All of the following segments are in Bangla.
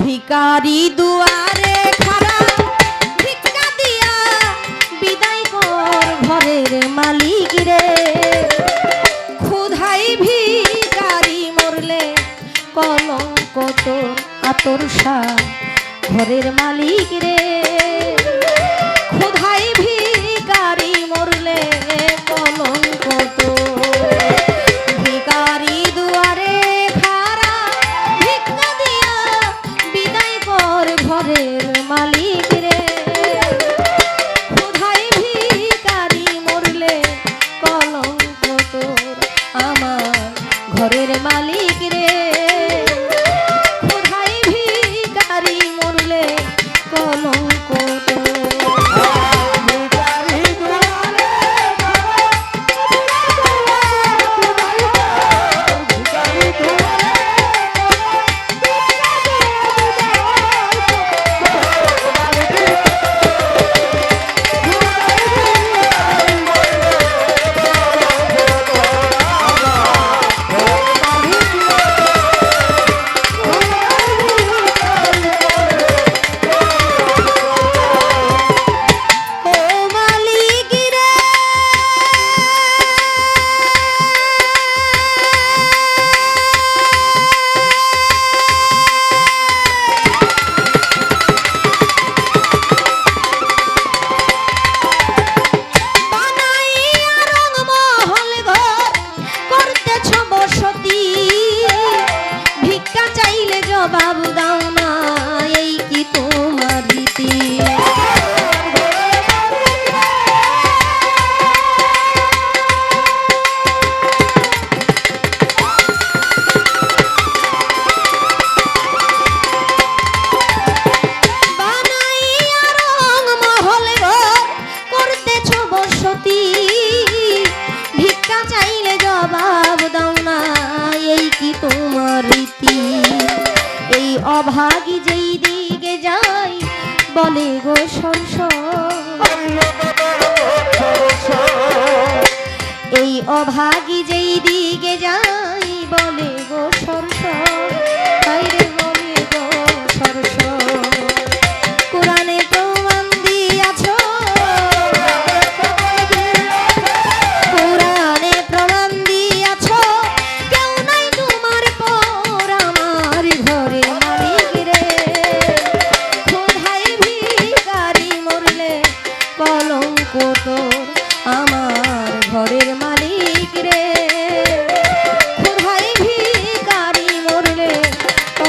ভিকারি দুয়ারে খারা ভিক্ষা দিয়া বিদায় কর ঘরের মালিক রে। ক্ষুধাই ভিকারি মরলে কলঙ্ক তোর আতর ঘরের মালিক রে। অভাগী যেই দিকে যাই, বলে গো সংস এই অভাগী যেই দিকে যাই, বলে গো সংসার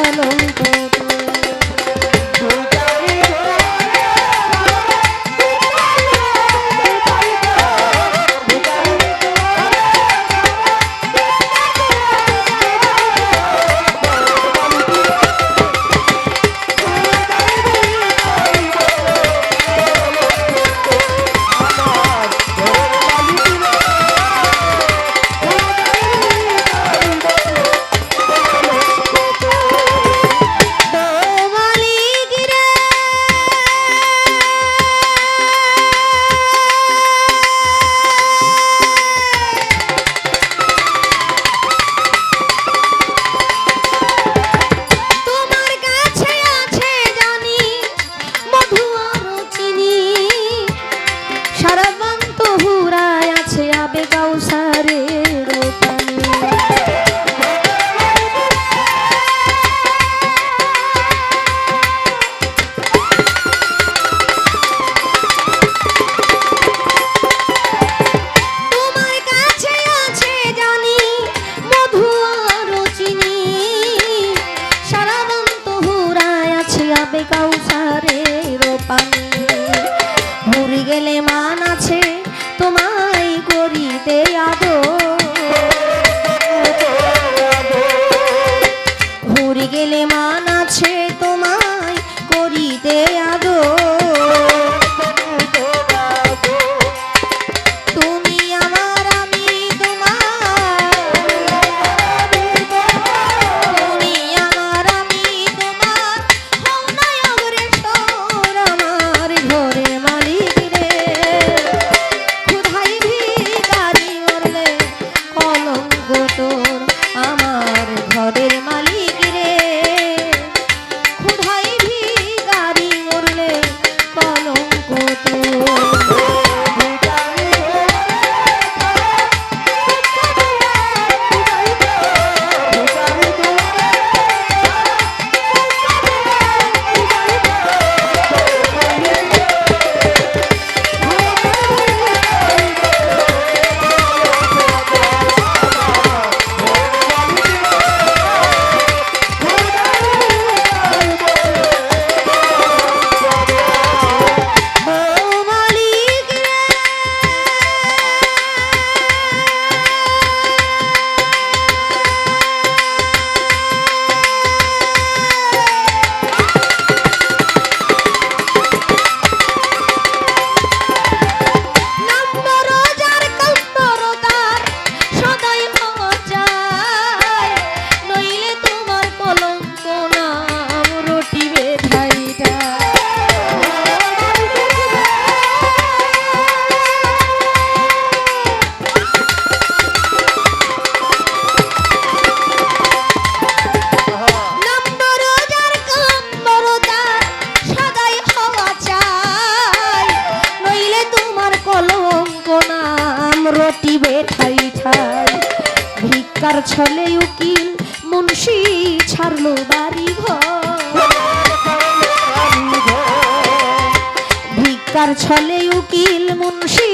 অনন্ত গেলে মান আছে তোমায় করিতে আদর। ছলে উকিল মুন্সি ছাড়লো বাড়ি ঘর। ভিক্ষার ছলে উকিল মুন্সি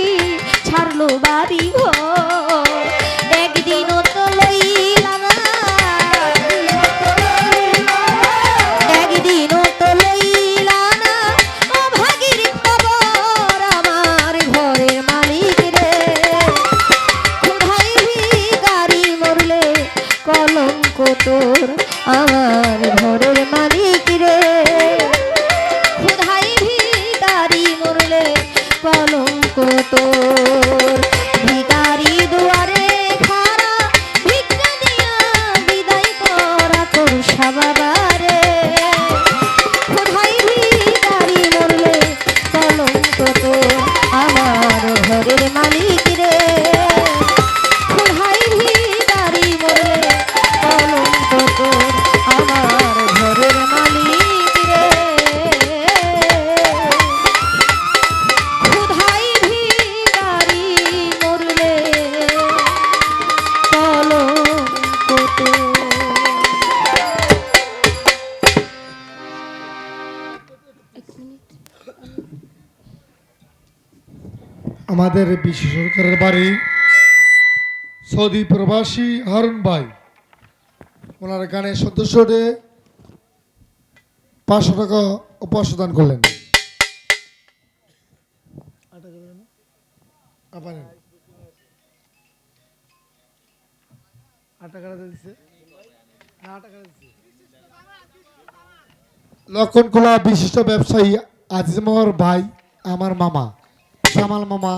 ছাড়লো বাড়ি ঘর। তোর আমার আমাদের বিশ্ব সরকারের বাড়ি সৌদি প্রবাসী হারুন ভাই। ওনার গানের সদস্যদের পাঁচশো টাকা উপাসদান করলেন। আবার নেন। আট টাকা দিচ্ছে না আট টাকা দিচ্ছে লক্ষণখোলা বিশিষ্ট ব্যবসায়ী আজিজমোহর ভাই আমার মামা। জামাল মামা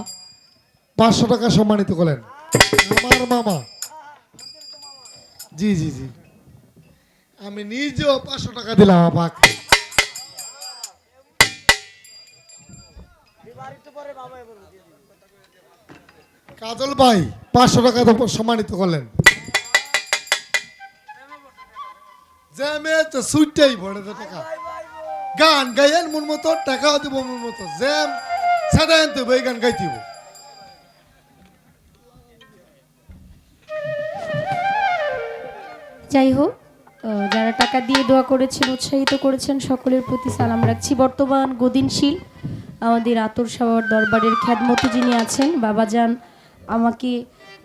পাঁচশো টাকা সম্মানিত করলেন আমার মামা। জি জি জি। আমি নিজেও পাঁচশো টাকা দিলাম আপাক। কাজল ভাই, পাঁচশো টাকা তো সম্মানিত করলেন। টাকা। গান গাইয়েন মন মতো টাকাও দিব মন মতো। জ্যাম আনতে এই গান গাইতে হবে। যাই হোক যারা টাকা দিয়ে দোয়া করেছেন, উৎসাহিত করেছেন, সকলের প্রতি সালাম রাখছি। বর্তমান গদিনশীল আমাদের আতর সাবার দরবারের খ্যাতমতো যিনি আছেন বাবাজান আমাকে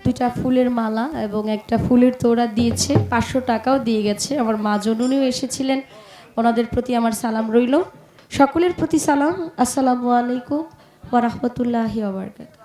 দুইটা ফুলের মালা এবং একটা ফুলের তোড়া দিয়েছে, পাঁচশো টাকাও দিয়ে গেছে। আমার মা জননীও এসেছিলেন, ওনাদের প্রতি আমার সালাম রইল। সকলের প্রতি সালাম। আসসালামু আলাইকুম। वरहमतुल्ला वरक